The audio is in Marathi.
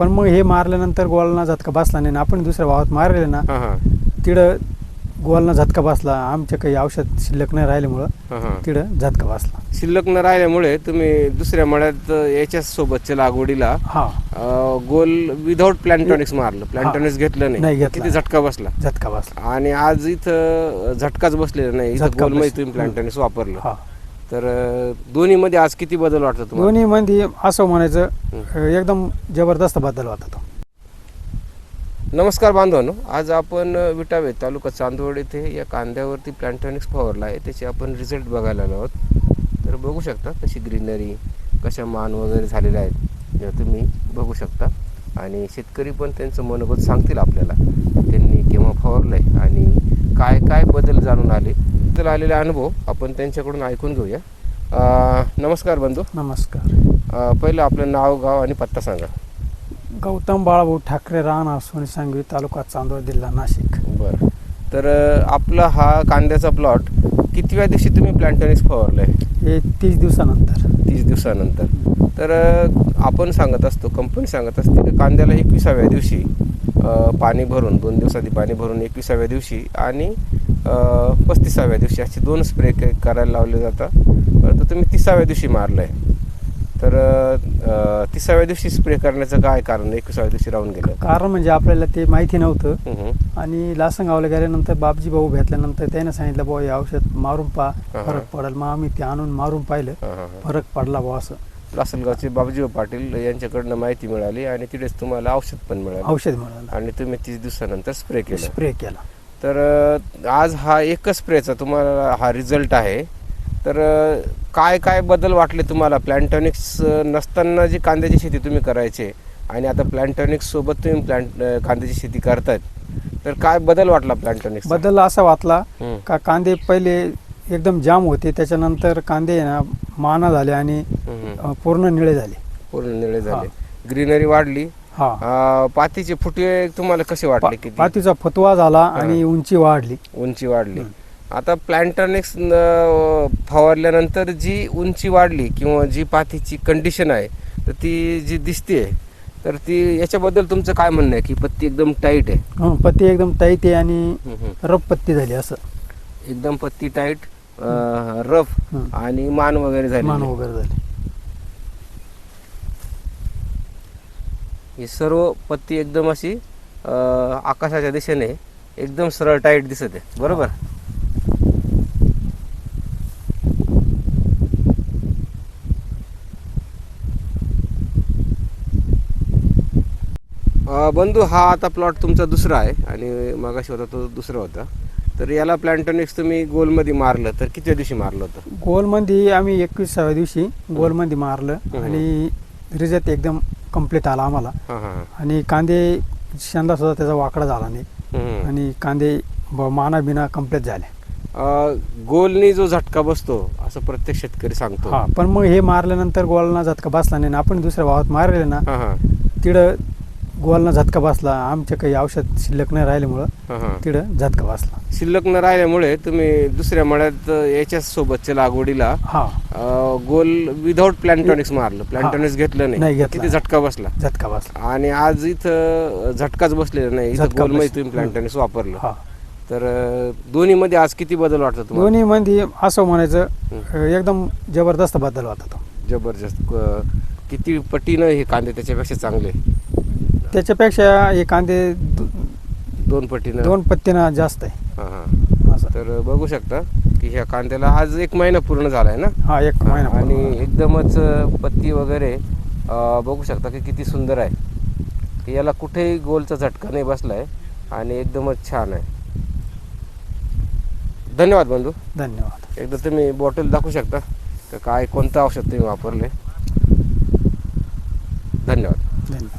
पण मग हे मारल्यानंतर गोळाला झटका बसला नाही आणि आपण दुसऱ्या भावात मारले ना हां हां. तिकडं गोळाला झटका बसला. आमच्या काही औषध शिल्लक नाही राहिल्यामुळं हां हां. तिकडं झटका बसला. शिल्लक न राहिल्यामुळे तुम्ही दुसऱ्या मळ्यात याच्या सोबतच्या लागवडीला हा. अं, गोल विदाऊट प्लॅन्टॉनिक्स मारलं. प्लॅन्टॉनिक्स घेतलं नाही. नाही घेतलं. किती झटका बसला? झटका बसला. आणि आज इथं झटकाच बसलेला नाही. इथं झटका तुम्ही प्लॅन्टॉनिक्स वापरलं. हा. तर दोन्ही मध्ये आज किती बदल वाटतो तुम्हाला? दोन्ही मध्ये असं म्हणायचं एकदम जबरदस्त बदल होता तो. नमस्कार बांधवांनो आज आपण विटावे तालुका चांदवड येथे या कांद्यावरती प्लॅन्टॉनिक्स फवारला आहे. त्याचे आपण रिझल्ट बघायला आलो आहोत. तर बघू शकता कशी ग्रीनरी कशा मान वगैरे झालेल्या आहेत तुम्ही बघू शकता. आणि शेतकरी पण त्यांचं मनोगत सांगतील आपल्याला त्यांनी केव्हा फवारलं आहे आणि काय काय बदल जाणून आले. बदल आलेले अनुभव आपण त्यांच्याकडून ऐकून घेऊया. अ, नमस्कार बंधू. नमस्कार. अ, पहिलं आपलं नाव गाव आणि पत्ता सांगा. गौतम बाळाभाऊ ठाकरे राहणार सोनी सांगवी तालुका चांदोड जिल्हा नाशिक. बरं. तर अ, आपला हा कांद्याचा प्लॉट कितव्या दिवशी तुम्ही प्लॅन्टॉनिक्स फवारलाय? हे तीस दिवसानंतर. तीस दिवसानंतर. तर अ, आपण सांगत असतो कंपनी सांगत असते की कांद्याला एकविसाव्या दिवशी अ, पाणी भरून दोन दिवसाआधी पाणी भरून एकविसाव्या दिवशी आणि पस्तीसाव्या दिवशी असे दोन स्प्रे करायला लावले जातात. परंतु तुम्ही तिसाव्या दिवशी मारलं आहे तर तिसाव्या दिवशी स्प्रे करण्याचं काय कारण? एकविसाव्या दिवशी राहून गेलं. कारण म्हणजे आपल्याला ते माहिती नव्हतं. आणि लासंगावला गेल्यानंतर बापजी भाऊ भेटल्यानंतर त्याने सांगितलं बुवा हे औषध मारून पा. फरक पडेल. मग आम्ही ते आणून मारून पाहिलं. फरक पडला बुवा असं. लासलगावचे बाबूजी पाटील यांच्याकडनं माहिती मिळाली आणि तिथेच तुम्हाला औषध पण मिळालं. औषध मिळालं. आणि तुम्ही तीस दिवसानंतर स्प्रे केलं. स्प्रे केला. तर आज हा एकच स्प्रेचा तुम्हाला हा रिझल्ट आहे. तर काय काय बदल वाटले तुम्हाला? प्लॅन्टॉनिक्स नसताना जी कांद्याची शेती तुम्ही करायचे आणि आता प्लॅन्टॉनिक्स सोबत तुम्ही प्लॅन्ट कांद्याची शेती करतायत. तर काय बदल वाटला प्लॅन्टॉनिक्स बदल असा वाटला का कांदे पहिले एकदम जाम होते त्याच्यानंतर कांदे ना माना झाले आणि पूर्ण निळे झाले. पूर्ण निळे झाले. ग्रीनरी वाढली. हा. अं, पातीचे फुटवे तुम्हाला कसे वाटले किती? पातीचा फतवा झाला आणि उंची वाढली. उंची वाढली. आता प्लॅन्टॉनिक्स फवारल्यानंतर जी उंची वाढली किंवा जी पातीची कंडिशन आहे तर ती जी दिसते तर ती याच्याबद्दल तुमचं काय म्हणणं आहे की पत्ती एकदम टाईट आहे? हं, पत्ती एकदम टाईट आहे आणि. रफ पत्ती झाली असं. एकदम पत्ती टाईट रफ. आणि मान वगैरे झाली मान वगैरे झाली. ही सर्व पत्ती एकदम अशी आकाशाच्या दिशेने एकदम सरळ टाईट दिसत आहे. बरोबर? बंधू हा आता प्लॉट तुमचा दुसरा आहे आणि मगाशी होता तो दुसरा होता. तर याला प्लॅन्टॉनिक्स तुम्ही गोलमध्ये मारलं तर किती दिवशी मारलं होतं? गोलमध्ये आम्ही एकविसाव्या दिवशी गोलमध्ये मारलं. आणि रिझल्ट एकदम कंप्लीट आला आम्हाला. हां हां आणि कांदे शेंदा सुद्धा त्याचा वाकडा झाला नाही. आणि कांदे ब- माना बिना कंप्लीट झाले. अं, गोलनी जो झटका बसतो असं प्रत्येक शेतकरी सांगतो. हा पण मग हे मारल्यानंतर गोळाला झटका बसला नाही आणि आपण दुसऱ्या भावात मारले ना हां हां. तिकडं गोळाला झटका बसला. आमच्या काही औषध शिल्लक नाही राहिल्यामुळं हां तिकडं झटका बसला. शिल्लक न राहिल्यामुळे तुम्ही दुसऱ्या मळ्यात याच्या सोबतच्या लागवडीला हा. अं, गोल विदाऊट प्लॅन्टॉनिक्स मारलं. प्लॅन्टॉनिक्स घेतलं नाही. नाही घेतलं. किती झटका बसला? झटका बसला. आणि आज इथं झटकाच बसलेला नाही. इथं झटका बस- तुम्ही प्लॅन्टॉनिक्स वापरलं. हा. तर दोन्ही मध्ये आज किती बदल वाटतो तुम्हाला? दोन्ही मध्ये असं म्हणायचं. अं, एकदम जबरदस्त बदल होता तो जबरदस्त. क- किती पटीनं हे कांदे त्याच्यापेक्षा चांगले? त्याच्यापेक्षा हे कांदे दो- दोन पटीनं. दोन पत्तीनं जास्त आहे. हां हां. असं. तर बघू शकता की ह्या कांद्याला आज एक महिना पूर्ण झालाय ना? हा एक महिना आणि पूर्ण. एकदमच पत्ती वगैरे अं, बघू शकता की किती सुंदर आहे. की याला कुठेही गोलचा झटका नाही बसलाय आणि एकदमच छान आहे. धन्यवाद बंधू. धन्यवाद. एकदा तुम्ही बॉटल दाखवू शकता का काय कोणतं औषध तुम्ही वापरले? धन्यवाद. धन्यवाद.